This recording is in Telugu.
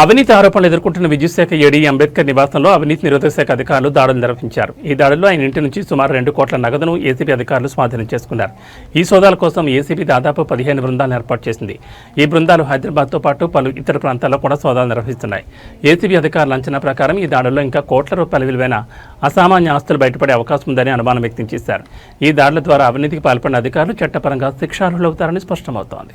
అవినీతి ఆరోపణలు ఎదుర్కొంటున్న విద్యుత్ శాఖ ఏడీ అంబేద్కర్ నివాసంలో అవినీతి నిరోధక శాఖ అధికారులు దాడులు నిర్వహించారు. ఈ దాడుల్లో ఆయన ఇంటి నుంచి సుమారు రెండు కోట్ల నగదును ఏసీబీ అధికారులు స్వాధీనం చేసుకున్నారు. ఈ సోదాల కోసం ఏసీబీ దాదాపు పదిహేను బృందాలను ఏర్పాటు చేసింది. ఈ బృందాలు హైదరాబాద్తో పాటు పలు ఇతర ప్రాంతాల్లో కూడా సోదాలు నిర్వహిస్తున్నాయి. ఏసీబీ అధికారుల అంచనా ప్రకారం ఈ దాడుల్లో ఇంకా కోట్ల రూపాయల విలువైన అసామాన్య ఆస్తులు బయటపడే అవకాశం ఉందని అనుమానం వ్యక్తం చేశారు. ఈ దాడుల ద్వారా అవినీతికి పాల్పడిన అధికారులు చట్టపరంగా శిక్షార్హులవుతారని స్పష్టమవుతోంది.